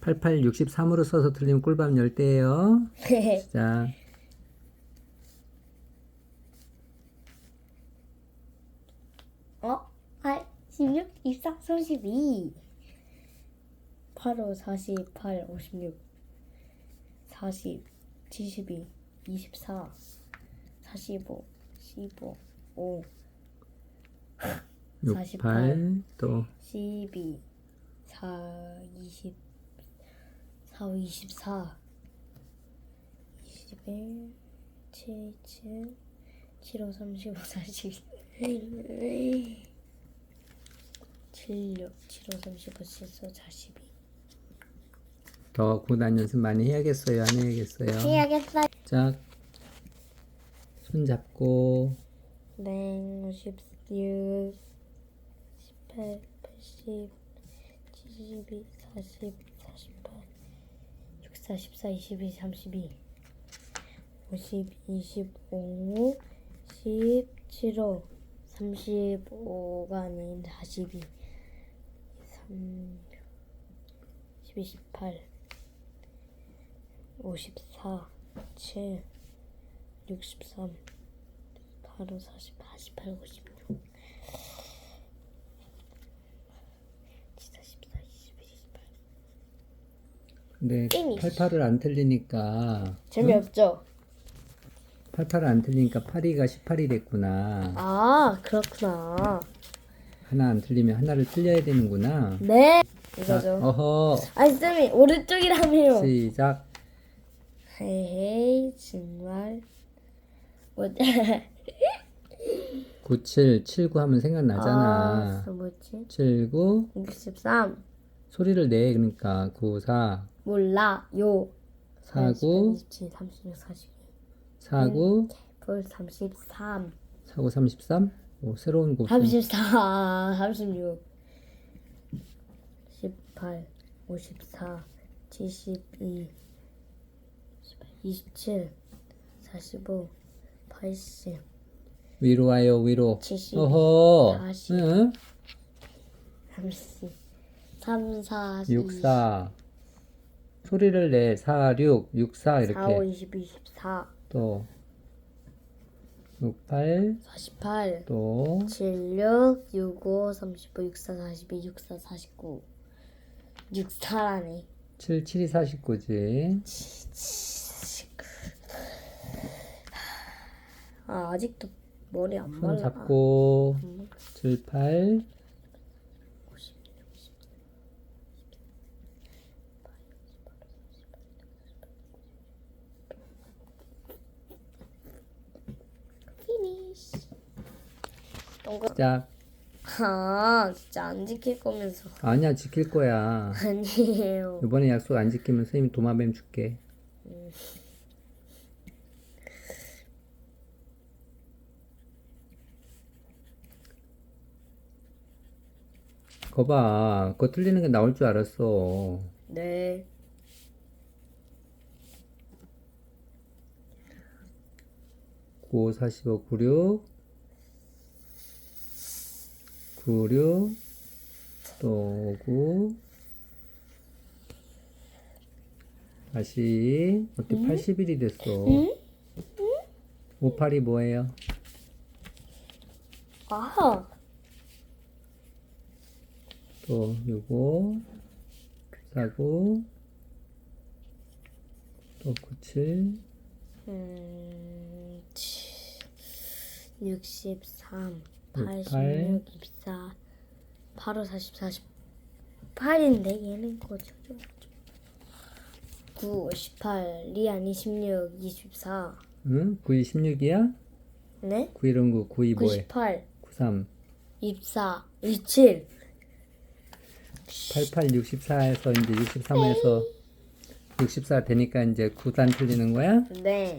88, 63으로 써서 틀리면 꿀밤 10대예요. 자, 어? 8, 16, 24, 32 8, 5, 48, 56 40, 72, 24 45, 15, 5 68, 또. 12 4, 20 4, 5, 24 21 7, 7 7, 5, 35, 40 7, 6 7, 5, 35, 7, 5, 42 더 고난 연습 많이 해야겠어요? 안 해야겠어요? 해야겠어요 자, 손 잡고 네, 56 18, 80 72, 40, 48 64, 14, 22, 32 50, 25 10, 7호 35가 아닌 42 3 12, 18 54 7 63 8, 5, 40, 48, 56 14, 14, 21, 28 근데 땡이시. 88을 안 틀리니까 재미없죠? 88을 안 틀리니까 82가 18이 됐구나. 아 그렇구나 하나 안 틀리면 하나를 틀려야 되는구나. 네 자, 이거죠 어허. 아니 쌤이 오른쪽이라며요 시작. 헤이 정말 뭐 97, 79 하면 생각나잖아. 아, 뭐지? 79 63 소리를 내 그러니까 94 몰라요. 49 27, 36, 42 49불33 49 33 오, 새로운 곡 34 36 18 54 72 27 45 80 위로 와요 위로. 70, 어허. 40. 응? 30 3 4 64 소리를 내. 46 64 4 5 이렇게. 20 24 또. 68 48 또. 76 65 35 64 42 64 49 64라네. 7 7이 49지. 아 아직도 머리 안 손 말라. 잡고. 7 8 피니시 동글 시작. 아 진짜 안 지킬 거면서. 아니야 지킬 거야. 아니에요. 이번에 약속 안 지키면 선생님이 도마뱀 줄게. 거봐 그거 틀리는 게 나올 줄 알았어. 네. 9, 45, 96 96또9 다시 어떻게 81이 됐어? 58이 뭐예요? 아하 또 요거 49또97 음, 63, 68. 86, 24, 85, 40, 48인데 얘는 고쳐줘야죠. 9, 18, 아니 16, 24, 응? 9이 16이야? 네? 9일은 9, 9이 뭐해? 98, 93 24, 27. 88, 64에서 이제 63에서 64 되니까 이제 9단 틀리는 거야? 네.